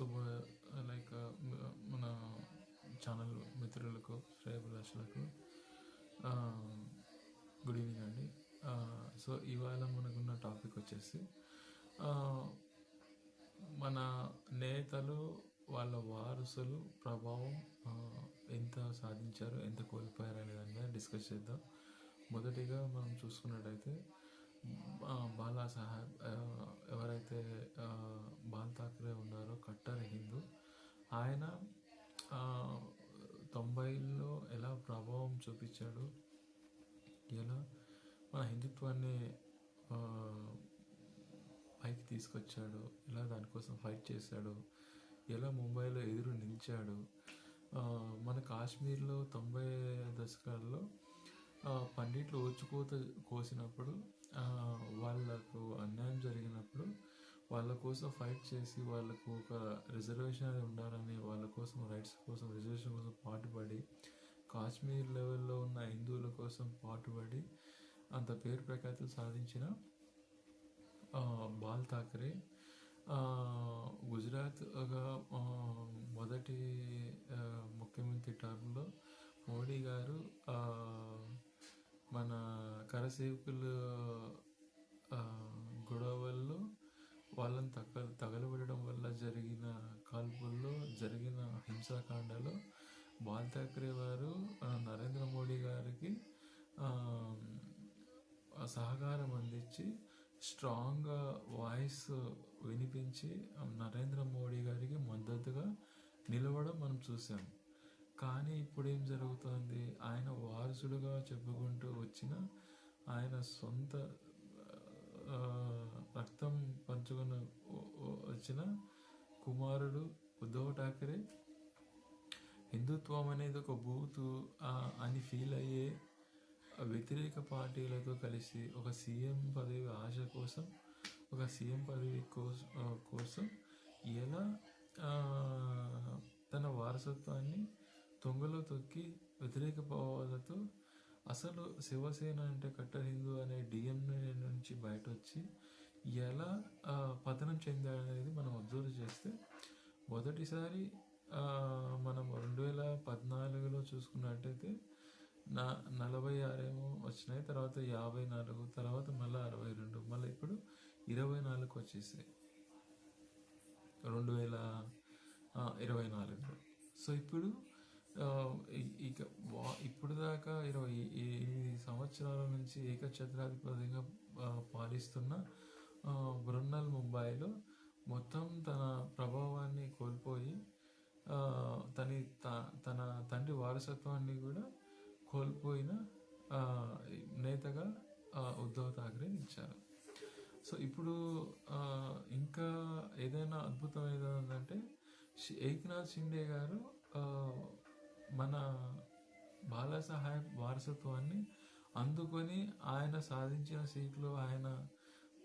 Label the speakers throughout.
Speaker 1: శుభ లైక్ మన ఛానల్ మిత్రులకు శ్రేయభిలాషులకు గుడ్ ఈవినింగ్ అండి. సో ఇవాళ మనకున్న టాపిక్ వచ్చేసి మన నేతలు వాళ్ళ వారసులు ప్రభావం ఎంత సాధించారు ఎంత కోల్పోయారు అనే దాని మీద డిస్కస్ చేద్దాం. మొదటిగా మనం చూసుకున్నట్టయితే బాలా సాహెబ్ ఎవరైతే బాల్ ఠాక్రే ఉన్నారో కట్టర్ హిందూ ఆయన తొంభైలో ఎలా ప్రభావం చూపించాడు? ఎలా? మన హిందుత్వాన్ని పైకి తీసుకొచ్చాడు ఎలా దానికోసం ఫైట్ చేశాడు ఎలా ముంబైలో ఎదురు నిలిచాడు మన కాశ్మీర్లో తొంభై దశకాల్లో పండిట్లు ఓచుకోత కోసినప్పుడు వాళ్ళకు అన్యాయం జరిగినప్పుడు వాళ్ళ కోసం ఫైట్ చేసి వాళ్ళకు ఒక రిజర్వేషన్ అనేది ఉండాలని వాళ్ళ కోసం రైట్స్ కోసం రిజర్వేషన్ కోసం పాటుపడి కాశ్మీర్ లెవెల్లో ఉన్న హిందువుల కోసం పాటుపడి అంత పేరు ప్రఖ్యాతులు సాధించిన బాల్ ఠాకరే గుజరాత్గా మొదటి ముఖ్యమంత్రి టర్మ్లో మోడీ గారు మన కరసేవకులు గొడవల్లో వాళ్ళని తగ తగలబెట్టడం వల్ల జరిగిన కాల్పుల్లో జరిగిన హింసాకాండలో బాల్ ఠాక్రే వారు నరేంద్ర మోడీ గారికి సహకారం అందించి స్ట్రాంగ్ వాయిస్ వినిపించి నరేంద్ర మోడీ గారికి మద్దతుగా నిలవడం మనం చూసాం కానీ ఇప్పుడు ఏం జరుగుతోంది? ఆయన వారసుడుగా చెప్పుకుంటూ వచ్చిన ఆయన సొంత రక్తం పంచుకుని వచ్చిన కుమారుడు ఉద్ధవ్ ఠాకరే హిందుత్వం అనేది ఒక బూతు అని ఫీల్ అయ్యే వ్యతిరేక పార్టీలతో కలిసి ఒక సీఎం పదవి ఆశ కోసం ఒక సీఎం పదవి కోసం కోసం ఎలా తన వారసత్వాన్ని తొంగలో తొక్కి వ్యతిరేక భావాలతో అసలు శివసేన అంటే కట్టర్ హిందూ అనే డిఎంఏ నుంచి బయట వచ్చి ఎలా పతనం చెందాడనేది మనం అబ్జర్వ్ చేస్తే మొదటిసారి మనం రెండు వేల పద్నాలుగులో చూసుకున్నట్టయితే నా నలభై ఆరేమో వచ్చినాయి తర్వాత యాభై నాలుగు తర్వాత మళ్ళీ అరవై రెండు మళ్ళీ ఇప్పుడు ఇరవై నాలుగు వచ్చేసాయి. రెండు వేల ఇరవై నాలుగులో. సో ఇప్పుడు ఇక ఇప్పుడు దాకా ఇరవై ఎనిమిది సంవత్సరాల నుంచి ఏకఛత్రాధిపతిగా పాలిస్తున్న బృన్నల్ ముంబైలో మొత్తం తన ప్రభావాన్ని కోల్పోయి తని త- తన తండ్రి వారసత్వాన్ని కూడా కోల్పోయిన నేతగా ఉద్ధవ్ ఠాక్రే నిలిచారు. సో ఇప్పుడు ఇంకా ఏదైనా అద్భుతం ఏదంటే ఏక్నాథ్ షిండే గారు మన బాలాసాహెబ్ వారసత్వాన్ని అందుకొని ఆయన సాధించిన సీట్లు ఆయన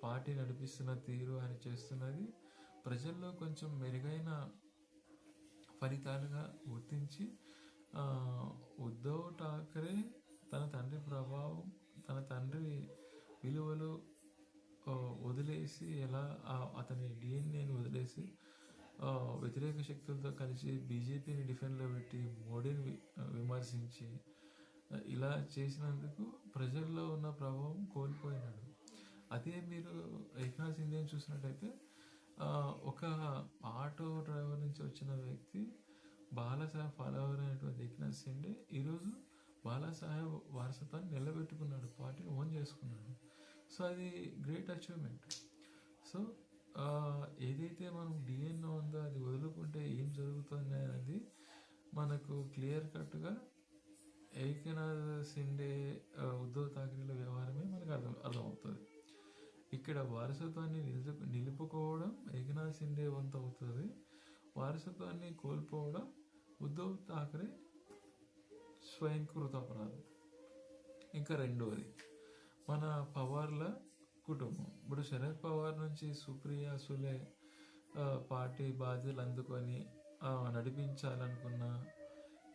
Speaker 1: పార్టీ నడిపిస్తున్న తీరు ఆయన చేస్తున్నది ప్రజల్లో కొంచెం మెరుగైన ఫలితాలుగా గుర్తించి ఉద్ధవ్ ఠాకరే తన తండ్రి ప్రభావం తన తండ్రి విలువలు వదిలేసి ఎలా అతని డిఎన్ఏని వదిలేసి వ్యతిరేక శక్తులతో కలిసి బీజేపీని డిఫెండ్లో పెట్టి మోడీని విమర్శించి ఇలా చేసినందుకు ప్రజల్లో ఉన్న ప్రభావం కోల్పోయినాడు. అదే మీరు ఏకనాథ్ సింధేని చూసినట్టయితే ఒక ఆటో డ్రైవర్ నుంచి వచ్చిన వ్యక్తి బాలాసాహెబ్ ఫాలోవర్ అయినటువంటి ఏకనాథ్ సిండే ఈరోజు బాలాసాహెబ్ వారసత్వాన్ని నిలబెట్టుకున్నాడు పార్టీని ఓన్ చేసుకున్నాడు. సో అది గ్రేట్ అచీవ్మెంట్ సో ఏదైతే మనం డిఎన్ఏ ఉందో అది వదులుకుంటే ఏం జరుగుతుంది అనేది మనకు క్లియర్ కట్గా ఏకనాథ్ సిండే ఉద్ధవ్ థాక్రేల వ్యవహారమే మనకు అర్థం అర్థమవుతుంది. ఇక్కడ వారసత్వాన్ని నిలు నిలుపుకోవడం ఏకనాథ్ సిండే వంత అవుతుంది. వారసత్వాన్ని కోల్పోవడం ఉద్ధవ్ థాక్రే స్వయంకృత అపరాధం ఇంకా రెండవది మన పవర్ల కుటుంబం. ఇప్పుడు శరద్ పవార్ నుంచి సుప్రియ సులే పార్టీ బాధ్యతలు అందుకొని నడిపించాలనుకున్న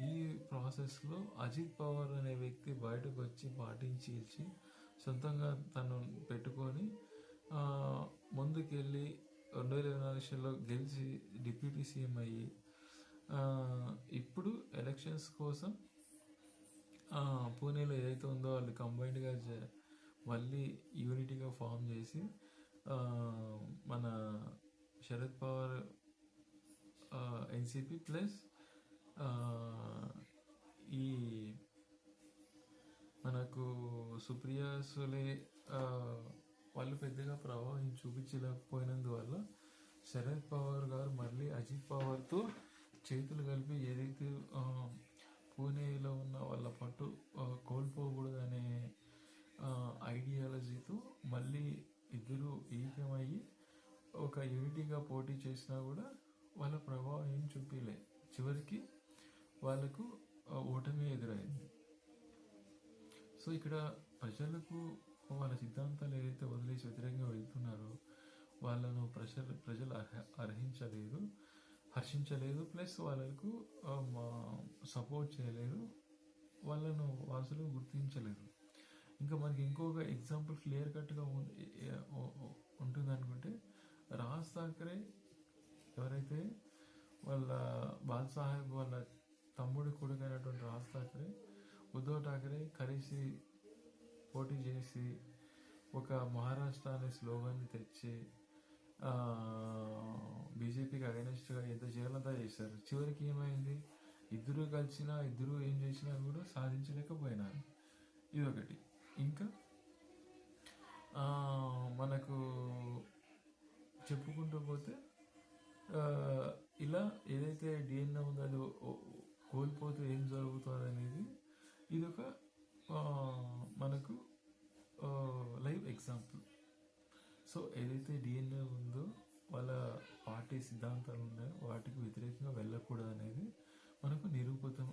Speaker 1: ఈ ప్రాసెస్లో అజిత్ పవార్ అనే వ్యక్తి బయటకు వచ్చి పాటించి సొంతంగా తను పెట్టుకొని ముందుకెళ్ళి రెండు వేల ఇరవై నాలుగులో గెలిచి డిప్యూటీ సీఎం అయ్యి ఇప్పుడు ఎలక్షన్స్ కోసం పూణేలో ఏదైతే ఉందో వాళ్ళు కంబైన్డ్గా మళ్ళీ యూనిటీగా ఫామ్ చేసి మన శరద్ పవార్ ఎన్సిపి ప్లస్ ఈ మనకు సుప్రియా సులే వాళ్ళు పెద్దగా ప్రభావం చూపించలేకపోయినందువల్ల శరద్ పవార్ గారు మళ్ళీ అజిత్ పవార్తో చేతులు కలిపి ఏదైతే పూణేలో ఉన్న వాళ్ళ పట్టు కోల్పోకూడదనే ఐడియాలజీతో మళ్ళీ ఇద్దరు ఏకమయ్యి ఒక యూనిటీగా పోటీ చేసినా కూడా వాళ్ళ ప్రభావం ఏం చూపించలే చివరికి వాళ్ళకు ఓటమి ఎదురైంది. సో ఇక్కడ ప్రజలకు వాళ్ళ సిద్ధాంతాలు ఏదైతే వదిలేసి వ్యతిరేకంగా వెళ్తున్నారో వాళ్ళను ప్రజలు ప్రజలు అర్హ అర్హించలేదు హర్షించలేదు ప్లస్ వాళ్ళకు సపోర్ట్ చేయలేదు వాళ్ళను వాసులు గుర్తించలేదు. ఇంకా మనకి ఇంకొక ఎగ్జాంపుల్ క్లియర్ కట్గా ఉంటుంది అనుకుంటే రాజ్ ఠాకరే ఎవరైతే వాళ్ళ బాల్ సాహెబ్ వాళ్ళ తమ్ముడి కొడుకైనటువంటి రాజ్ ఠాకరే ఉద్ధవ్ ఠాకరే కలిసి పోటీ చేసి ఒక మహారాష్ట్ర అనే స్లోగాన్ని తెచ్చి బీజేపీకి అగెనిస్ట్గా ఎంత చేయాలంతా చేశారు. చివరికి ఏమైంది? ఇద్దరు కలిసినా ఇద్దరు ఏం చేసినా కూడా సాధించలేకపోయినారు. ఇదొకటి. ఇంకా? మనకు చెప్పుకుంటూ పోతే ఇలా ఏదైతే డిఎన్ఏ ఉందో అది కోల్పోతే ఏం జరుగుతుంది అనేది ఇది ఒక మనకు లైవ్ ఎగ్జాంపుల్. సో ఏదైతే డిఎన్ఏ ఉందో వాళ్ళ పార్టీ సిద్ధాంతాలు ఉన్నాయో వాటికి వ్యతిరేకంగా వెళ్ళకూడదు అనేది మనకు నిరూపితం